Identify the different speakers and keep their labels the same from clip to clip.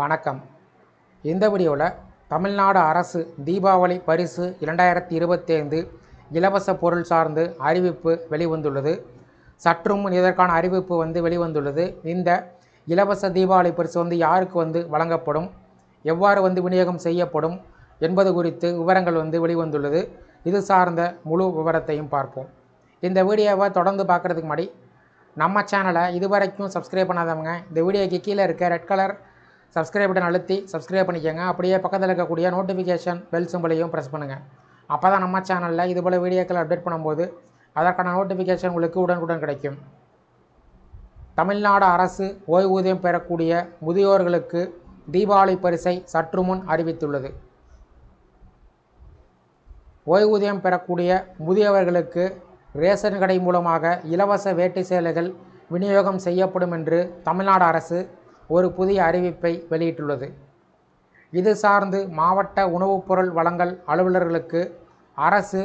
Speaker 1: வணக்கம். இந்த வீடியோவில் தமிழ்நாடு அரசு தீபாவளி பரிசு இரண்டாயிரத்தி இருபத்தைந்து இலவச பொருள் சார்ந்து அறிவிப்பு வெளிவந்துள்ளது. சற்றும் இதற்கான அறிவிப்பு வந்து வெளிவந்துள்ளது. இந்த இலவச தீபாவளி பரிசு வந்து யாருக்கு வந்து வழங்கப்படும்? எவ்வாறு வந்து விநியோகம் செய்யப்படும்? என்பது குறித்து விவரங்கள் வந்து வெளிவந்துள்ளது. இது சார்ந்த முழு விவரத்தையும் பார்ப்போம். இந்த வீடியோவை தொடர்ந்து பார்க்குறதுக்கு முன்னாடி நம்ம சேனலை இதுவரைக்கும் சப்ஸ்கிரைப் பண்ணாதவங்க இந்த வீடியோக்கு கீழே இருக்க ரெட் கலர் சப்ஸ்கிரைப் பட்டன் அழுத்தி சப்ஸ்கிரைப் பண்ணிக்கோங்க. அப்படியே பக்கத்தில் இருக்கக்கூடிய நோட்டிஃபிகேஷன் பெல் சிம்பிளையும் ப்ரெஸ் பண்ணுங்கள் அப்போ தான் நம்ம சேனலில் இதுபோல் வீடியோக்களை அப்டேட் பண்ணும்போது அதற்கான நோட்டிஃபிகேஷன் உங்களுக்கு உடனுக்குடன் கிடைக்கும். தமிழ்நாடு அரசு ஓய்வூதியம் பெறக்கூடிய முதியோர்களுக்கு தீபாவளி பரிசை சற்று முன் அறிவித்துள்ளது. ஓய்வூதியம் பெறக்கூடிய முதியவர்களுக்கு ரேஷன் கடை மூலமாக இலவச வேட்டி சேலைகள் விநியோகம் செய்யப்படும் என்று தமிழ்நாடு அரசு ஒரு புதிய அறிவிப்பை வெளியிட்டுள்ளது. இது சார்ந்து மாவட்ட உணவுப் பொருள் வழங்கல் அலுவலர்களுக்கு அரசு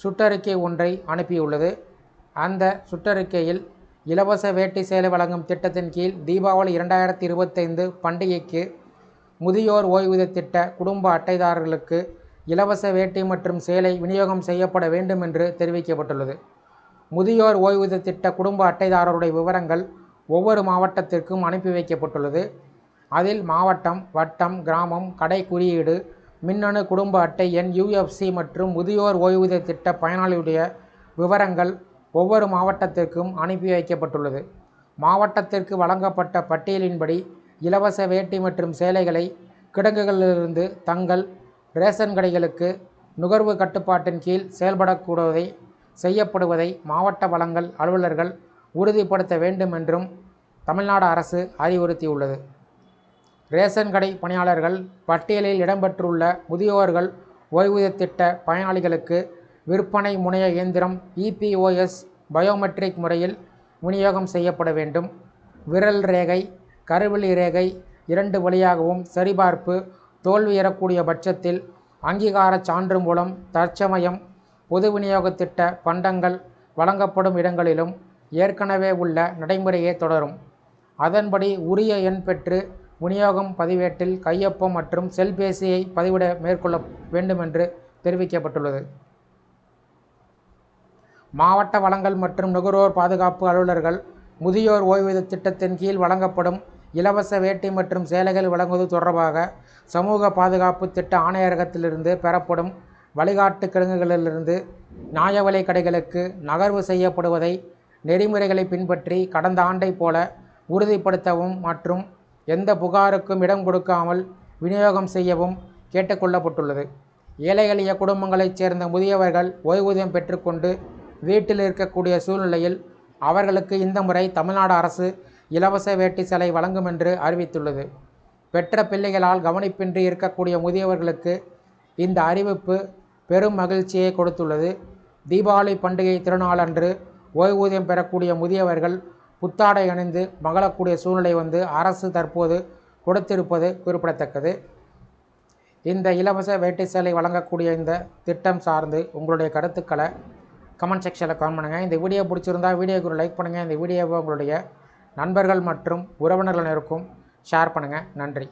Speaker 1: சுற்றறிக்கை ஒன்றை அனுப்பியுள்ளது. அந்த சுற்றறிக்கையில் இலவச வேட்டி சேலை வழங்கும் திட்டத்தின் கீழ் தீபாவளி இரண்டாயிரத்தி இருபத்தைந்து பண்டிகைக்கு முதியோர் ஓய்வூதிய திட்ட குடும்ப அட்டைதாரர்களுக்கு இலவச வேட்டி மற்றும் சேலை விநியோகம் செய்யப்பட வேண்டும் என்று தெரிவிக்கப்பட்டுள்ளது. முதியோர் ஓய்வூதிய திட்ட குடும்ப அட்டைதாரருடைய விவரங்கள் ஒவ்வொரு மாவட்டத்திற்கும் அனுப்பி வைக்கப்பட்டுள்ளது. அதில் மாவட்டம் வட்டம் கிராமம் கடை குறியீடு மின்னணு குடும்ப அட்டை எண் யுஎஃப்சி மற்றும் முதியோர் ஓய்வூதிய திட்ட பயனாளியுடைய விவரங்கள் ஒவ்வொரு மாவட்டத்திற்கும் அனுப்பி வைக்கப்பட்டுள்ளது. மாவட்டத்திற்கு வழங்கப்பட்ட பட்டியலின்படி இலவச வேட்டி மற்றும் சேலைகளை கிடங்குகளிலிருந்து தங்கள் ரேஷன் கடைகளுக்கு நுகர்வு கட்டுப்பாட்டின் கீழ் செயல்படக்கூடுவதை செய்யப்படுவதை மாவட்ட வளங்கள் அலுவலர்கள் உறுதிப்படுத்த வேண்டும் என்றும் தமிழ்நாடு அரசு அறிவுறுத்தியுள்ளது. ரேஷன் கடை பணியாளர்கள் பட்டியலில் இடம்பெற்றுள்ள முதியோர்கள் ஓய்வூதிய திட்ட பயனாளிகளுக்கு விற்பனை முனைய இயந்திரம் இபிஓஎஸ் பயோமெட்ரிக் முறையில் விநியோகம் செய்யப்பட வேண்டும். விரல் ரேகை கருவிழி ரேகை இரண்டு வழியாகவும் சரிபார்ப்பு தோல்வியறக்கூடிய பட்சத்தில் அங்கீகார சான்று மூலம் தற்சமயம் பொது விநியோக திட்ட பண்டங்கள் வழங்கப்படும் இடங்களிலும் ஏற்கனவே உள்ள நடைமுறையே தொடரும். அதன்படி உரிய எண் பெற்று விநியோகம் பதிவேட்டில் கையொப்பம் மற்றும் செல்பேசியை பதிவிட மேற்கொள்ள வேண்டும் என்று தெரிவிக்கப்பட்டுள்ளது. மாவட்ட வளங்கள் மற்றும் நுகர்வோர் பாதுகாப்பு அலுவலர்கள் முதியோர் ஓய்வூதிய திட்டத்தின் கீழ் வழங்கப்படும் இலவச வேட்டி மற்றும் சேலைகள் வழங்குவது தொடர்பாக சமூக பாதுகாப்பு திட்ட ஆணையரகத்திலிருந்து பெறப்படும் வழிகாட்டு கிழங்குகளிலிருந்து நியாய விலை கடைகளுக்கு நகர்வு செய்யப்படுவதை நெறிமுறைகளை பின்பற்றி கடந்த ஆண்டைப் போல உறுதிப்படுத்தவும் மற்றும் எந்த புகாருக்கும் இடம் கொடுக்காமல் விநியோகம் செய்யவும் கேட்டுக்கொள்ளப்பட்டுள்ளது. ஏழை எளிய குடும்பங்களைச் சேர்ந்த முதியவர்கள் ஓய்வூதியம் பெற்றுக்கொண்டு வீட்டில் இருக்கக்கூடிய சூழ்நிலையில் அவர்களுக்கு இந்த முறை தமிழ்நாடு அரசு இலவச வேட்டி சேலை வழங்கும் என்று அறிவித்துள்ளது. பெற்ற பிள்ளைகளால் கவனிப்பின்றி இருக்கக்கூடிய முதியவர்களுக்கு இந்த அறிவிப்பு பெரும் மகிழ்ச்சியை கொடுத்துள்ளது. தீபாவளி பண்டிகை திருநாளன்று ஓய்வூதியம் பெறக்கூடிய முதியவர்கள் புத்தாடை அணிந்து மகளக்கூடிய சூழ்நிலை வந்து அரசு தற்போது கொடுத்திருப்பது குறிப்பிடத்தக்கது. இந்த இலவச வேட்டி சேலை வழங்கக்கூடிய இந்த திட்டம் சார்ந்து உங்களுடைய கருத்துக்களை கமெண்ட் செக்ஷனில் கமெண்ட் பண்ணுங்கள் இந்த வீடியோ பிடிச்சிருந்தா வீடியோக்கு ஒரு லைக் பண்ணுங்கள் இந்த வீடியோவை உங்களுடைய நண்பர்கள் மற்றும் உறவினர்கள் ஷேர் பண்ணுங்கள் நன்றி.